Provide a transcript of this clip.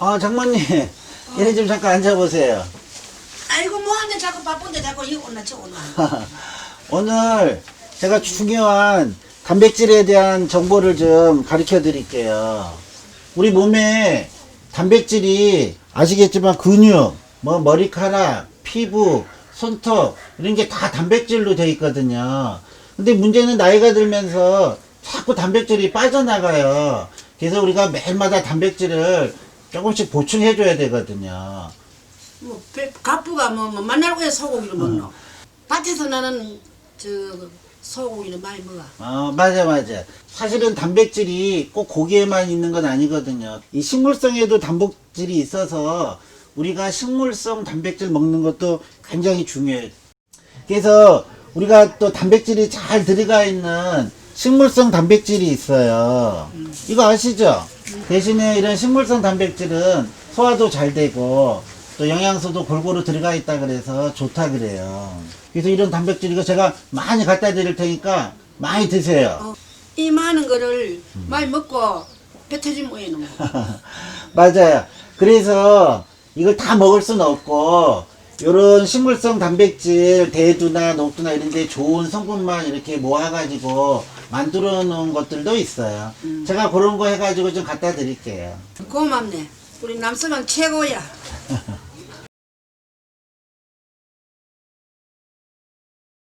아, 장모님. 이래 좀 잠깐 앉아보세요. 아이고 뭐하는데 자꾸 바쁜데 자꾸 이거 온나 저 온나. 오늘 제가 중요한 단백질에 대한 정보를 좀 가르쳐 드릴게요. 우리 몸에 단백질이 아시겠지만 근육, 뭐 머리카락, 피부, 손톱 이런 게 다 단백질로 돼 있거든요. 근데 문제는 나이가 들면서 자꾸 단백질이 빠져나가요. 그래서 우리가 매일마다 단백질을 조금씩 보충해 줘야 되거든요. 뭐 배- 가쁘가 뭐, 뭐 만날 왜 소고기를 먹노? 밭에서 나는 저 소고기는 많이 먹어. 어, 맞아, 맞아. 사실은 단백질이 꼭 고기에만 있는 건 아니거든요. 이 식물성에도 단백질이 있어서 우리가 식물성 단백질 먹는 것도 굉장히 중요해요. 그래서 우리가 또 단백질이 잘 들어가 있는 식물성 단백질이 있어요. 이거 아시죠? 대신에 이런 식물성 단백질은 소화도 잘 되고 또 영양소도 골고루 들어가 있다 그래서 좋다 그래요. 그래서 이런 단백질 이거 제가 많이 갖다 드릴 테니까 많이 드세요. 어, 이 많은 거를 많이 먹고 배왜 놓은 거? 맞아요. 그래서 이걸 다 먹을 수는 없고 요런 식물성 단백질 대두나 녹두나 이런 데 좋은 성분만 이렇게 모아가지고 만들어 놓은 것들도 있어요. 제가 그런 거 해가지고 좀 갖다 드릴게요. 고맙네. 우리 남서방 최고야.